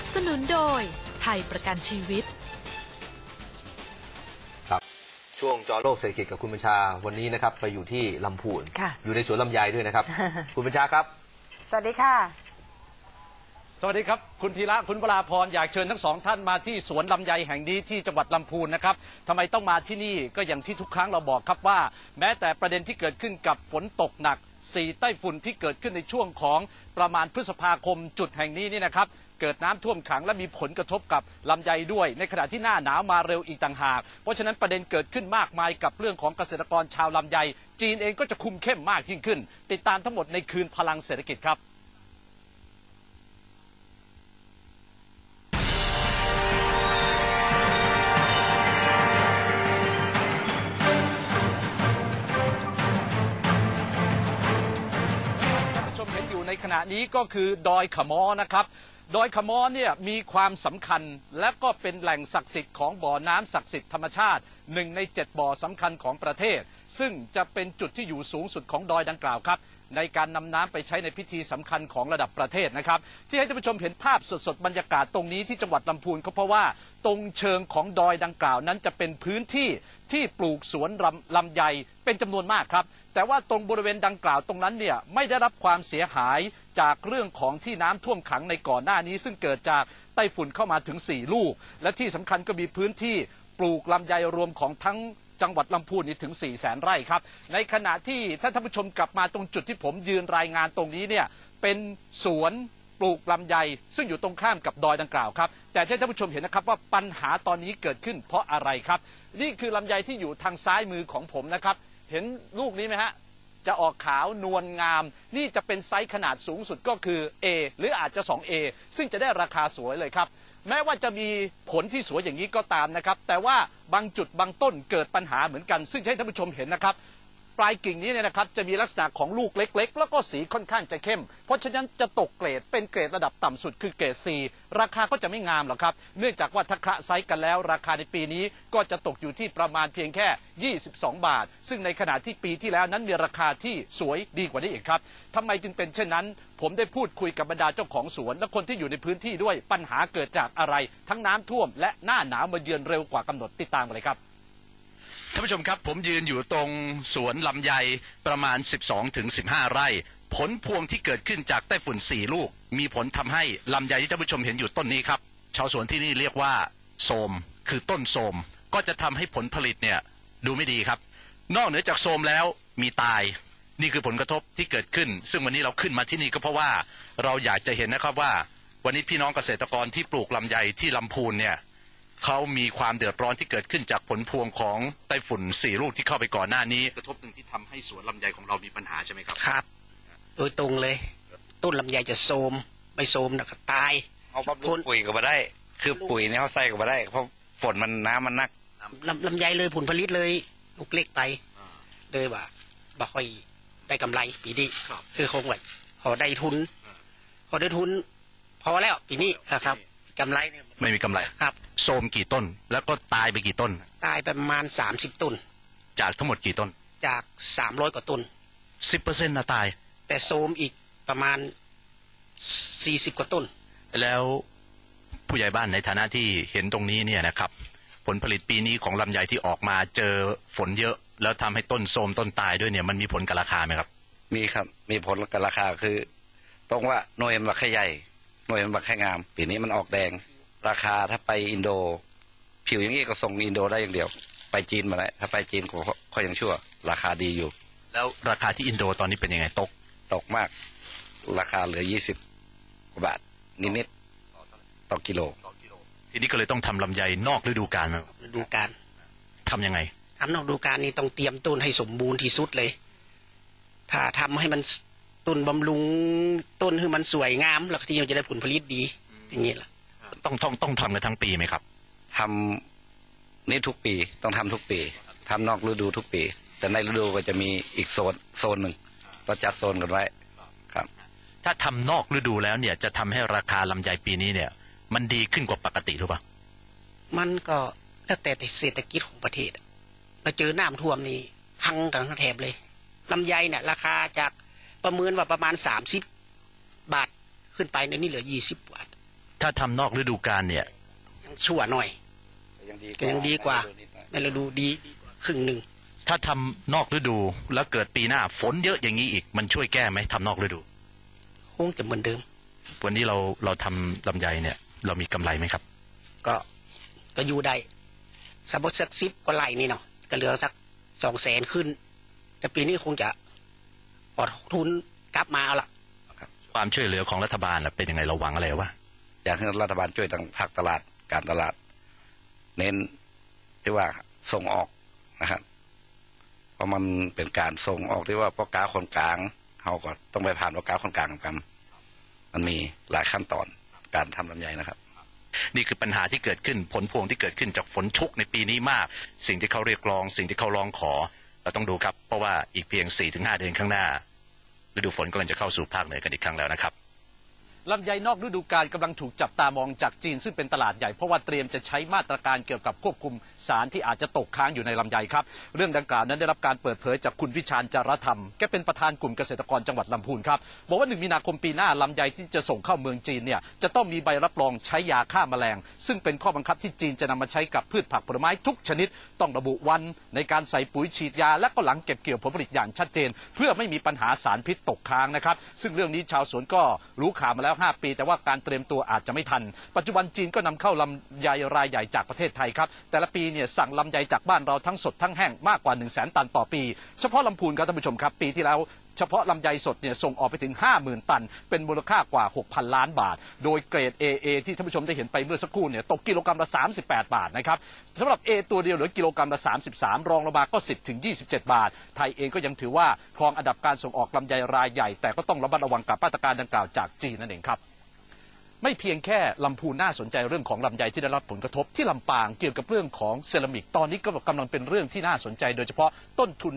นับสนุนโดยไทยประกันชีวิตครับช่วงจอโลกเศรษฐกิจกับคุณบัญชาวันนี้นะครับ ไปอยู่ที่ลำพูน ค่ะ อยู่ในสวนลำไยด้วยนะครับ คุณบัญชาครับ สวัสดีค่ะ สวัสดีครับ คุณธีระคุณวราพรอยากเชิญทั้งสองท่านมาที่สวนลำไยแห่งนี้ที่จังหวัดลำพูนนะครับทำไมต้องมาที่นี่ก็อย่างที่ทุกครั้งเราบอกครับว่า แม้แต่ประเด็นที่เกิดขึ้นกับฝนตกหนักสีไต้ฝุ่นที่เกิดขึ้นในช่วงของประมาณพฤษภาคมจุดแห่งนี้นี่นะครับ เกิดน้ำท่วมขังและมีผลกระทบกับลำไยด้วย ในขณะที่หน้าหนาวมาเร็วอีกต่างหาก เพราะฉะนั้นประเด็นเกิดขึ้นมากมายกับเรื่องของเกษตรกรชาวลำไย จีนเองก็จะคุมเข้มมากยิ่งขึ้น ติดตามทั้งหมดในคืนพลังเศรษฐกิจครับท่านผู้ชมเห็นอยู่ในขณะนี้ก็คือดอยขมอนะครับ ดอยขมอเนี่ยมีความสำคัญและก็เป็นแหล่งศักดิ์สิทธิ์ของบ่อน้ำศักดิ์สิทธิ์ธรรมชาติหนึ่งในเจ็ดบ่อสำคัญของประเทศ ซึ่งจะเป็นจุดที่อยู่สูงสุดของดอยดังกล่าวครับ ในการนำน้ำไปใช้ในพิธีสำคัญของระดับประเทศนะครับ ที่ให้ท่านผู้ชมเห็นภาพสดๆบรรยากาศตรงนี้ที่จังหวัดลำพูนก็เพราะว่า ตรงเชิงของดอยดังกล่าวนั้นจะเป็นพื้นที่ที่ปลูกสวนลำลำไยเป็นจำนวนมากครับ แต่ว่าตรงบริเวณดังกล่าวตรงนั้นเนี่ยไม่ได้รับความเสียหายจากเรื่องของที่น้ำท่วมขังในก่อนหน้านี้ ซึ่งเกิดจากไต้ฝุ่นเข้ามาถึง 4 ลูก และที่สำคัญก็มีพื้นที่ปลูกลำไยรวมของทั้งจังหวัดลำพูนนี่ถึง 4 0 0แสนไร่ครับ ในขณะที่ถ้าท่านผู้ชมกลับมาตรงจุดที่ผมยืนรายงานตรงนี้เนี่ยเป็นสวนปลูกลำไย ซึ่งอยู่ตรงข้ามกับดอยดังกล่าวครับ แต่ที่ท่านผู้ชมเห็นนะครับว่าปัญหาตอนนี้เกิดขึ้นเพราะอะไรครับ นี่คือลำไยที่อยู่ทางซ้ายมือของผมนะครับ เห็นลูกนี้ไหมฮะ จะออกขาวนวลงาม นี่จะเป็นไซส์ขนาดสูงสุดก็คือ A หรืออาจจะ 2A ซึ่งจะได้ราคาสวยเลยครับ แม้ว่าจะมีผลที่สวยอย่างนี้ก็ตามนะครับ แต่ว่าบางจุดบางต้นเกิดปัญหาเหมือนกัน ซึ่งให้ท่านผู้ชมเห็นนะครับ ปลายกิ่งนี้เนี่ยนะครับจะมีลักษณะของลูกเล็ก ๆ แล้วก็สีค่อนข้างจะเข้ม เพราะฉะนั้นจะตกเกรดเป็นเกรดระดับต่ำสุดคือเกรด C ราคาก็จะไม่งามหรอกครับ เนื่องจากว่าถ้าคะไซส์กันแล้ว ราคาในปีนี้ก็จะตกอยู่ที่ประมาณเพียงแค่ 22 บาท ซึ่งในขณะที่ปีที่แล้วนั้นมีราคาที่สวยดีกว่านี้อีกครับทำไมจึงเป็นเช่นนั้น ผมได้พูดคุยกับบรรดาเจ้าของสวน และคนที่อยู่ในพื้นที่ด้วยปัญหาเกิดจากอะไร ทั้งน้ำท่วม และหน้าหนาวมาเยือนเร็วกว่ากำหนดติดตามกันเลยครับ ท่านผู้ชมครับ ผมยืนอยู่ตรงสวนลำไยประมาณ 12ถึง15 ไร่ ผลพวงที่เกิดขึ้นจากไต้ฝุ่น 4 ลูก มีผลทำให้ลำไยที่ท่านผู้ชมเห็นอยู่ต้นนี้ครับ ชาวสวนที่นี่เรียกว่าโสม คือต้นโสม ก็จะทำให้ผลผลิตเนี่ยดูไม่ดีครับ นอกเหนือจากโสมแล้วมีตาย นี่คือผลกระทบที่เกิดขึ้น ซึ่งวันนี้เราขึ้นมาที่นี่ก็เพราะว่าเราอยากจะเห็นนะครับว่า วันนี้พี่น้องเกษตรกรที่ปลูกลำไยที่ลำพูนเนี่ย เขามีความเดือดร้อนที่เกิดขึ้นจากผลพวงของไต้ฝุ่นสี่ลูกที่เข้าไปก่อนหน้านี้ กระทบหนึ่งที่ทำให้สวนลำไยของเรามีปัญหาใช่ไหมครับครับโดยตรงเลย ต้นลำไยจะโทรมไม่โทรมนะก็ตายเอาบำรุงปุ๋ยก็มาได้ คือปุ๋ยเนี่ยเขาใส่ก็มาได้ เพราะฝนมันน้ำมันนักลำลำไยเลยผลผลิตเลย ลูกเล็กไปเลยว่าบ่ค่อยได้กำไรปีนี้ครับคือคงไว้พอได้ทุนพอได้ทุน พอแล้วปีนี้ครับ กำไรเนี่ยไม่มีกำไรครับ โทรมกี่ต้น แล้วก็ตายไปกี่ต้น ตายไปประมาณสามสิบต้นจากทั้งหมดกี่ต้น จากสามร้อยกว่าต้นสิบเปอร์เซ็นต์นะตาย แต่โซมอีกประมาณสี่สิบกว่าต้น แล้วผู้ใหญ่บ้านในฐานะที่เห็นตรงนี้เนี่ยนะครับ ผลผลิตปีนี้ของลำไยที่ออกมาเจอฝนเยอะ แล้วทำให้ต้นโทรมต้นตายด้วยเนี่ยมันมีผลกับราคาไหมครับ มีครับ มีผลกับราคาคือ ตรงว่าหน่วยมันบักแค่ใหญ่หน่วยมันบักแค่งามปีนี้มันออกแดง ราคาถ้าไปอินโด ผิวอย่างนี้ก็ส่งอินโดได้อย่างเดียว ไปจีนมาแล้วถ้าไปจีนก็ค่อยยังชั่ว ราคาดีอยู่ แล้วราคาที่อินโดตอนนี้เป็นยังไงตกตกมาก ราคาเหลือยี่สิบกว่าบาทนิดๆต่อกิโล ทีนี้ก็เลยต้องทำลำไยนอกฤดูกาลมาฤดูกาลทำยังไงทำนอกฤดูกาลนี่ต้องเตรียมต้นให้สมบูรณ์ที่สุดเลย ถ้าทำให้มัน ต้นบำรุงต้นให้มันสวยงาม แล้วทีนี้จะได้ผลผลิตดี อย่างนี้แหละต้องต้องต้องทำกันทั้งปีไหมครับทำนี่ทุกปีต้องทำทุกปีทำนอกฤดูทุกปี แต่ในฤดูก็จะมีอีกโซนโซนหนึ่งเราจัดโซนกันไว้ครับ ถ้าทำนอกฤดูแล้วเนี่ยจะทำให้ราคาลำไยปีนี้เนี่ย มันดีขึ้นกว่าปกติหรือเปล่ามันก็แล้วแต่เศรษฐกิจของประเทศมาเจอน้ำท่วมนี่พังกันทั้งแถบเลยลำไยเนี่ยราคาจาก ประเมินว่าประมาณสามสิบบาทขึ้นไปในยนี่เหลือยี่สิบบาท ถ้าทำนอกฤดูกาลเนี่ย ยังชั่วหน่อยก็ยังดีกว่าในฤดูดีดีกว่าครึ่งหนึ่งถ้าทำนอกฤดูแล้วเกิดปีหน้าฝนเยอะอย่างนี้อีก มันช่วยแก้ไหมทำนอกฤดูคงจะเหมือนเดิม วันนี้เราเราทำลำไยเนี่ย เรามีกำไรไหมครับ ก็ก็อยู่ได้สักสักสิบก็ไล่นี่เนาะก็เหลือสักสองแสนขึ้น แต่ปีนี้คงจะ อดทุนกลับมาเอาละความช่วยเหลือของรัฐบาลล่ะเป็นยังไงเราหวังอะไรวะอยากให้รัฐบาลช่วยทางภาคตลาดการตลาด เน้นที่ว่าส่งออกนะครับเพราะมันเป็นการส่งออกที่ว่าพ่อค้าคนกลางเขาก็ต้องไปผ่านพ่อค้าคนกลางกันมันมีหลายขั้นตอนการทำลำไยนะครับ นี่คือปัญหาที่เกิดขึ้นผลพวงที่เกิดขึ้นจากฝนชุกในปีนี้มาก สิ่งที่เขาเรียกร้อง สิ่งที่เขาร้องขอ เราต้องดูครับ เพราะว่าอีกเพียง 4-5 เดือนข้างหน้า ฤดูฝนกำลังจะเข้าสู่ภาคเหนือกันอีกครั้งแล้วนะครับ ลำไยนอกฤดูกาลกำลังถูกจับตามองจากจีนซึ่งเป็นตลาดใหญ่ เพราะว่าเตรียมจะใช้มาตรการเกี่ยวกับควบคุมสารที่อาจจะตกค้างอยู่ในลำไยครับ เรื่องดังกล่าวนั้นได้รับการเปิดเผยจากคุณวิชาญจารธรรมแกเป็นประธานกลุ่มเกษตรกรจังหวัดลำพูนครับบอกว่าหนึ่งมีนาคมปีหน้าลำไยที่จะส่งเข้าเมืองจีนเนี่ยจะต้องมีใบรับรองใช้ยาฆ่าแมลง ซึ่งเป็นข้อบังคับที่จีนจะนำมาใช้กับพืชผักผลไม้ทุกชนิด ต้องระบุวันในการใส่ปุ๋ยฉีดยา และก็หลังเก็บเกี่ยวผลผลิตอย่างชัดเจน เพื่อไม่มีปัญหาสารพิษตกค้างนะครับซึ่งเรื่องนี้ชาวสวนก็รู้ข่าวมาแล้ว5 ปี แต่ว่าการเตรียมตัวอาจจะไม่ทัน ปัจจุบันจีนก็นำเข้าลำไยรายใหญ่จากประเทศไทยครับ แต่ละปีเนี่ยสั่งลำไยจากบ้านเราทั้งสดทั้งแห้งมากกว่า 1 0 0 0 0แตันต่อปี เฉพาะลำพูนครับท่านผู้ชมครับ ปีที่แล้ว เฉพาะลำไยสดเนี่ยส่งออกไปถึง 50,000 ตัน เป็นมูลค่ากว่า 6,000 ล้านบาท โดยเกรด AA ที่ท่านผู้ชมได้เห็นไปเมื่อสักครู่เนี่ยตกกิโลกรัมละ 38 บาทนะครับสำหรับ A ตัวเดียวเหลือกิโลกรัมละ 33 รองลงมาก็ 10ถึง27 บาท ไทยเองก็ยังถือว่าครองอันดับการส่งออกลำไยรายใหญ่ แต่ก็ต้องระมัดระวังกับมาตรการดังกล่าวจากจีนนั่นเองครับไม่เพียงแค่ลำพูนน่าสนใจเรื่องของลำไยที่ได้รับผลกระทบที่ลำปางเกี่ยวกับเรื่องของเซรามิกตอนนี้ก็กำลังเป็นเรื่องที่น่าสนใจโดยเฉพาะต้นทุน